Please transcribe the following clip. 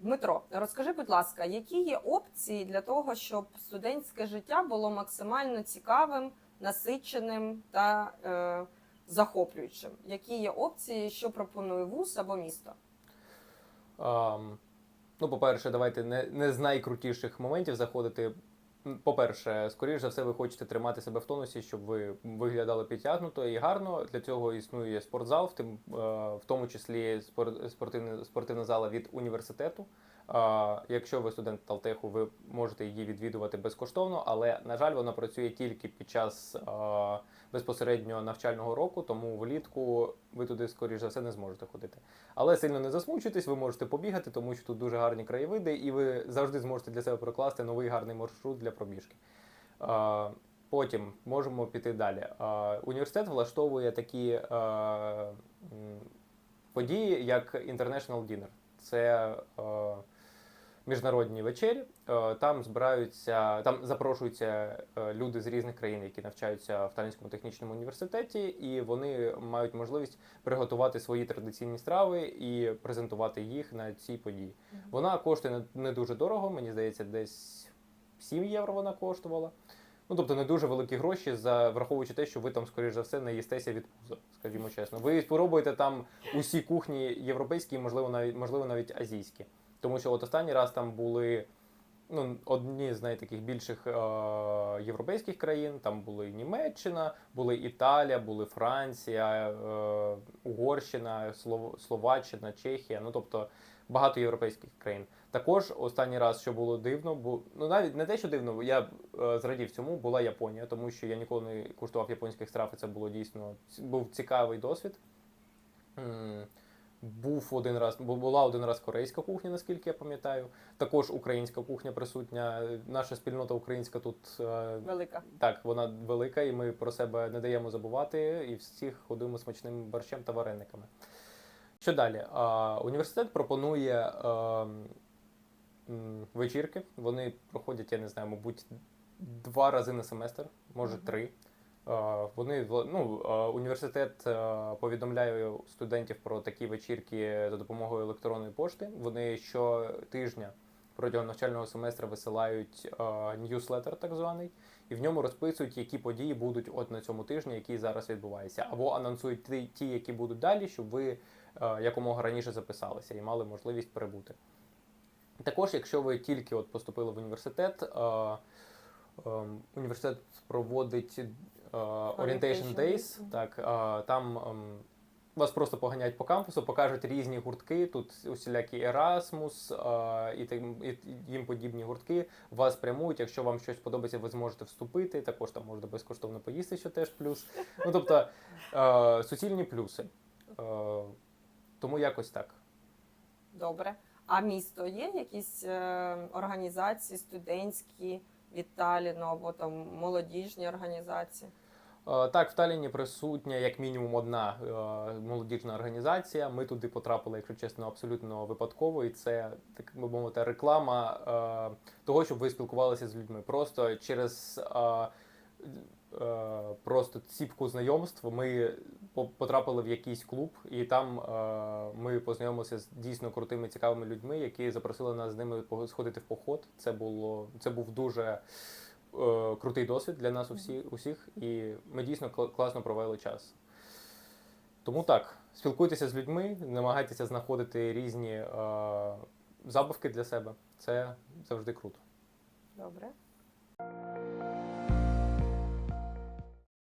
Дмитро, розкажи, будь ласка, які є опції для того, щоб студентське життя було максимально цікавим, насиченим та е, захоплюючим? Які є опції, що пропонує вуз або місто? Um, ну, по-перше, давайте не, не з найкрутіших моментів заходити. По-перше, скоріш за все, ви хочете тримати себе в тонусі, щоб ви виглядали підтягнуто і гарно. Для цього існує спортзал, в, тим, е, в тому числі спортивна, спортивна зала від університету. Якщо ви студент Талтеху, ви можете її відвідувати безкоштовно, але на жаль, вона працює тільки під час а, безпосередньо навчального року, тому влітку ви туди, скоріш за все, не зможете ходити. Але сильно не засмучуйтесь, ви можете побігати, тому що тут дуже гарні краєвиди, і ви завжди зможете для себе прокласти новий гарний маршрут для пробіжки. Потім можемо піти далі. Університет влаштовує такі події, як International Dinner. Це е, міжнародні вечері. Е, Там збираються, там запрошуються е, люди з різних країн, які навчаються в Талінському технічному університеті, і вони мають можливість приготувати свої традиційні страви і презентувати їх на цій події. Вона коштує не дуже дорого, мені здається, десь 7 євро вона коштувала. Ну, тобто не дуже великі гроші, за враховуючи те, що ви там, скоріш за все, не їстеся від пуза, скажімо чесно. Ви спробуєте там усі кухні європейські, і, можливо, навіть можливо навіть азійські. Тому що от останній раз там були ну, одні з найтаких більших е- європейських країн. Там були Німеччина, були Італія, були Франція, е- Угорщина, Слов- Словаччина, Чехія. Ну тобто багато європейських країн. Також останній раз, що було дивно, бу... ну навіть не те, що дивно, я е, зрадів цьому, була Японія, тому що я ніколи не куштував японських страв, і це було дійсно був цікавий досвід. Був один раз, бу- була один раз корейська кухня, наскільки я пам'ятаю. Також українська кухня присутня. Наша спільнота українська тут е, Велика. так, вона велика, і ми про себе не даємо забувати, і всіх ходимо смачним борщем та варениками. Що далі? Університет пропонує ем, вечірки. Вони проходять, я не знаю, мабуть, два рази на семестр, може три. Вони ну, університет повідомляє студентів про такі вечірки за допомогою електронної пошти. Вони щотижня протягом навчального семестра висилають ньюслетер, так званий, і в ньому розписують, які події будуть от на цьому тижні, які зараз відбуваються, або анонсують ті, які будуть далі, щоб ви якомога раніше записалися і мали можливість перебути. Також, якщо ви тільки от поступили в університет, е, ем, університет проводить е, Orientation Orientation Days. Days. Так, е, там ем, вас просто поганять по кампусу, покажуть різні гуртки. Тут усілякі Erasmus е, і, тим- і їм подібні гуртки. Вас прямують. Якщо вам щось подобається, ви зможете вступити. Також там можна безкоштовно поїсти, що теж плюс. Ну тобто е, суцільні плюси. Е, тому якось так. Добре. А місто є якісь е, організації студентські від Таліну або там молодіжні організації? Е, Так, в Талліні присутня як мінімум одна е, молодіжна організація. Ми туди потрапили, якщо чесно, абсолютно випадково, і це так би мовити реклама того, щоб ви спілкувалися з людьми. Просто через просто ціпку знайомств ми потрапили в якийсь клуб, і там е, ми познайомилися з дійсно крутими цікавими людьми, які запросили нас з ними сходити в поход. Це було це був дуже е, крутий досвід для нас усі, усіх, і ми дійсно класно провели час. Тому так, спілкуйтеся з людьми, намагайтеся знаходити різні е, забавки для себе. Це завжди круто. Добре.